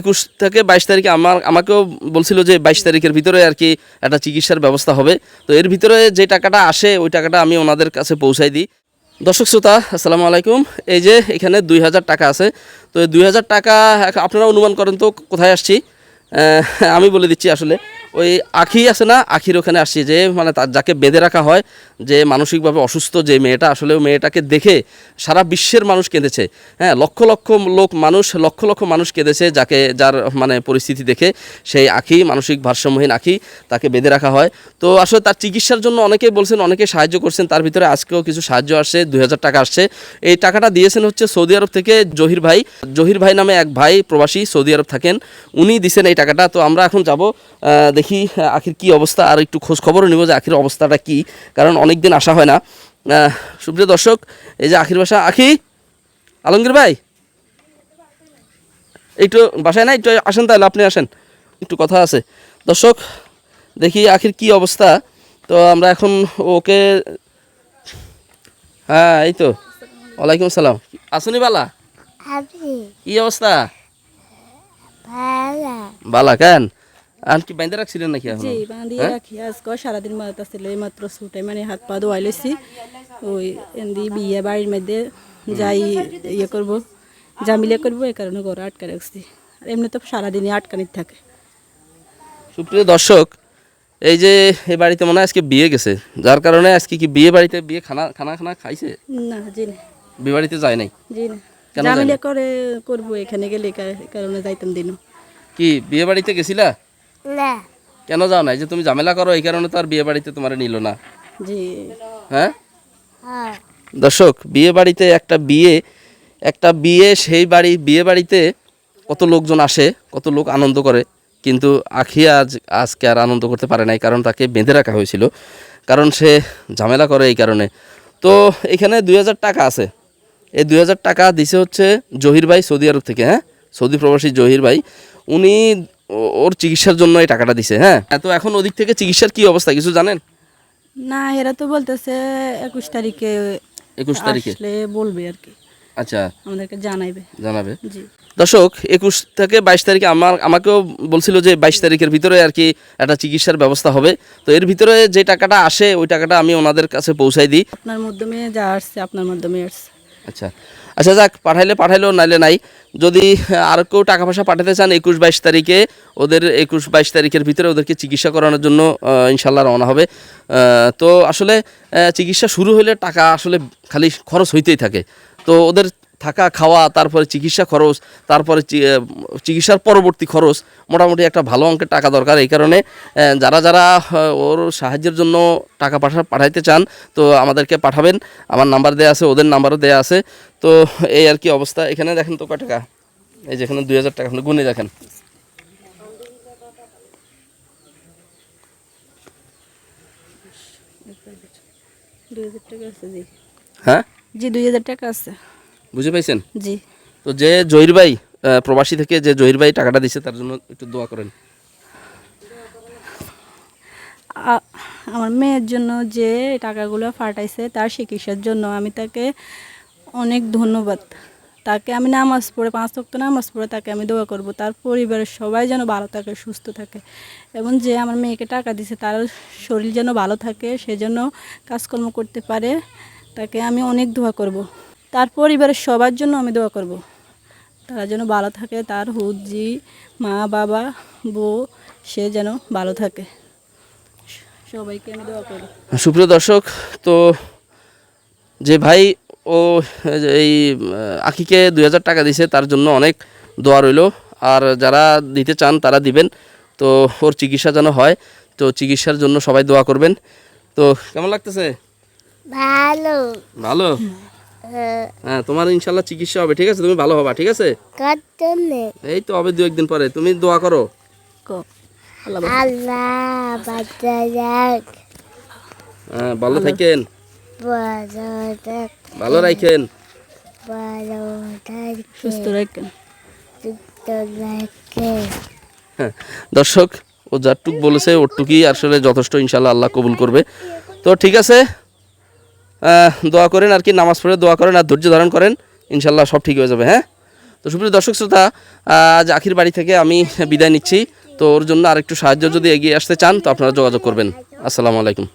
একুশ থেকে বাইশ তারিখে আমার, আমাকেও বলছিল যে বাইশ তারিখের ভিতরে আর কি একটা চিকিৎসার ব্যবস্থা হবে। তো এর ভিতরে যে টাকাটা আসে, ওই টাকাটা আমি ওনাদের কাছে পৌঁছাই দিই। দর্শক শ্রোতা, আসসালামু আলাইকুম। এই যে এখানে দুই হাজার টাকা আছে। তো দুই হাজার টাকা, আপনারা অনুমান করেন তো কোথায় আসছি? আমি বলে দিচ্ছি আসলে। ওই আখি আছে না? আখির ওখানে আসছি যে মানে তার যাকে বেঁধে রাখা হয় যে মানসিকভাবে অসুস্থ যে মেয়েটা আসলে মেয়েটাকে দেখে সারা বিশ্বের মানুষ কেঁদেছে। হ্যাঁ লক্ষ লক্ষ লোক, মানুষ, লক্ষ লক্ষ মানুষ কেঁদেছে যাকে, যার মানে পরিস্থিতি দেখে। সেই আখি, মানসিক ভারসাম্যহীন আখি তাকে বেঁধে রাখা হয়। তো আসলে তার চিকিৎসার জন্য অনেকেই বলছেন, অনেকে সাহায্য করছেন, তার ভিতরে আজকেও কিছু সাহায্য আসছে, দুই হাজার টাকা আসছে। এই টাকাটা দিয়েছেন হচ্ছে সৌদি আরব থেকে জহির ভাই। জহির ভাই নামে এক ভাই প্রবাসী সৌদি আরব থাকেন, উনি দিছেন এই টাকাটা। তো আমরা এখন যাব দেখি আখির কি অবস্থা। আর একটু খোঁজ খবরও নিব যে আখির অবস্থাটা কি। কারণ অনেক দিন আসা হয় না। সুপ্রিয় দর্শক এই যে আখির বাসা আখি আলমগীর ভাই। একটু বাসায় না একটু আসেন তাহলে আপনি আসেন। একটু কথা আছে। দর্শক দেখি আখির কি অবস্থা। তো আমরা এখন ওকে হ্যাঁ এই তো। ওয়ালাইকুম আসসালাম আসুনি বালা? কি অবস্থা? বালা কেন? আর কি বাইন্দে রাখছিলেন নাকি এখন? জি বাঁধিয়ে রাখি। আজকে সারাদিন আসলে এই মাত্র ছুটে মানে হাত পা ধোয়াই লেছি ওই এমনি বিয়ে বাড়ির মধ্যে যাই ইয়ে করব জামিলে করব এই কারণে ঘরে আটকা রাখছি। আর এমনি তো সারাদিনই আটকানি থাকে। সুপ্রিয় দর্শক এই যে এই বাড়িতে মনে হয় আজকে বিয়ে গেছে। যার কারণে আজকে কি বিয়ে বাড়িতে বিয়ে খানা খানা খানা খাইছে? না জি না। বিয়ে বাড়িতে যায় নাই? জি না। জামিলে করে করব এখানে গেলে কারণে যাইতাম দিনও। কি বিয়ে বাড়িতে গেছিলা? না। কেন যাও নাই? যে তুমি ঝামেলা করো এই কারণে তো আর বিয়ে বাড়িতে তোমার নিল না। জি। হ্যাঁ? হ্যাঁ। দর্শক বিয়ে বাড়িতে একটা বিয়ে একটা বিয়ে সেই বাড়ি বিয়ে বাড়িতে কত লোকজন আসে কত লোক আনন্দ করে কিন্তু আখিয়া আজ আজকে আর আনন্দ করতে পারে নাই কারণ তাকে বেঁধে রাখা হয়েছিল। কারণ সে ঝামেলা করে এই কারণে। তো এখানে দুই হাজার টাকা আছে। এই দুই হাজার টাকা দিছে হচ্ছে জহির ভাই সৌদি আরব থেকে হ্যাঁ? সৌদি প্রবাসী জহির ভাই। উনি ওর চিকিৎসার জন্য এই টাকাটা দিছে হ্যাঁ তো এখন ওদিক থেকে চিকিৎসার কি অবস্থা কিছু জানেন? না এরা তো বলতেছে একুশ তারিখে একুশ তারিখে? আসলে বলবে আর কি। আচ্ছা। আমাদেরকে জানাইবে। জানাবে। জি। দর্শক একুশ থেকে বাইশ তারিখে আমার আমাকেও বলছিল যে বাইশ তারিখের ভিতরে আর কি একটা চিকিৎসার ব্যবস্থা হবে। তো এর ভিতরে যে টাকাটা আসে ওই টাকাটা আমি ওনাদের কাছে পৌঁছাই দিই। আপনার মাধ্যমে যা আসছে আপনার মাধ্যমে আসছে। আচ্ছা। আচ্ছা যাক, পাঠাইলে পাঠাইলেও নাইলে নাই। যদি আর কেউ টাকা পয়সা পাঠাতে চান একুশ বাইশ তারিখে, ওদের একুশ বাইশ তারিখের ভিতরে ওদেরকে চিকিৎসা করানোর জন্য ইনশাল্লাহ রওনা হবে। তো আসলে চিকিৎসা শুরু হলে টাকা আসলে খালি খরচ হইতেই থাকে। তো ওদের থাকা খাওয়া তারপরে চিকিৎসা খরচ তারপরে চিকিৎসার পরবর্তী খরচ মোটামুটি একটা ভালো অঙ্কের টাকা দরকার। এই কারণে যারা যারা ওর সাহায্যের জন্য টাকা পাঠা পাঠাইতে চান তো আমাদেরকে পাঠাবেন। আমার নাম্বার দেওয়া আছে ওদের নাম্বারও দেওয়া আছে। তো এই আর কি অবস্থা। এখানে দেখেন তো কয় টাকা? এই যেখানে দুই হাজার টাকা। গুনে দেখেন। হ্যাঁ? জি দুই হাজার টাকা আছে। বুঝে পাইছেন? জি। তো যে জহির ভাই প্রবাসী থেকে যে জহির ভাই টাকাটা দিচ্ছে তার জন্য একটু দোয়া করেন। আমার মেয়ের জন্য যে টাকাগুলো ফাটাইছে তার চিকিৎসার জন্য আমি তাকে অনেক ধন্যবাদ। তাকে আমি নামাজ পড়ে পাঁচ ওয়াক্ত নামাজ পড়ে তাকে আমি দোয়া করব। তার পরিবারের সবাই যেন ভালো থাকে সুস্থ থাকে। এবং যে আমার মেয়েকে টাকা দিছে তার শরীর যেন ভালো থাকে সে যেন কাজকর্ম করতে পারে তাকে আমি অনেক দোয়া করব। তার পরিবারের সবার জন্য আমি দোয়া করব। তারা যেন ভালো থাকে তার হুজি মা বাবা বউ সে যেন ভালো থাকে। সবাইকে আমি দোয়া করি সুপ্রিয় দর্শক তো যে ভাই ও এই আখিকে দুই হাজার টাকা দিছে তার জন্য অনেক দোয়া রইল। আর যারা দিতে চান তারা দিবেন। তো ওর চিকিৎসা যেন হয় তো চিকিৎসার জন্য সবাই দোয়া করবেন। তো কেমন লাগতেছে? ভালো। ভালো? হ্যাঁ। হ্যাঁ তোমার ইনশাল্লাহ চিকিৎসা হবে ঠিক আছে? তুমি ভালো হবা ঠিক আছে? এই তো হবে দু একদিন পরে। তুমি দোয়া করো। হ্যাঁ ভালো থাকেন। ভালো রাখেন। সুস্থ হ্যাঁ, দর্শক ও যারটুক বলেছে ওরটুকুই আসলে যথেষ্ট ইনশাল্লাহ আল্লাহ কবুল করবে। তো ঠিক আছে দোয়া করেন আর কি, নামাজ পড়ে দোয়া করেন আর ধৈর্য ধারণ করেন ইনশাল্লাহ সব ঠিক হয়ে যাবে হ্যাঁ? তো সুপ্রিয় দর্শক শ্রোতা আজ আখির বাড়ি থেকে আমি বিদায় নিচ্ছি, তো ওর জন্য আরেকটু সাহায্য যদি এগিয়ে আসতে চান, তো আপনারা যোগাযোগ করবেন। আসসালামু আলাইকুম।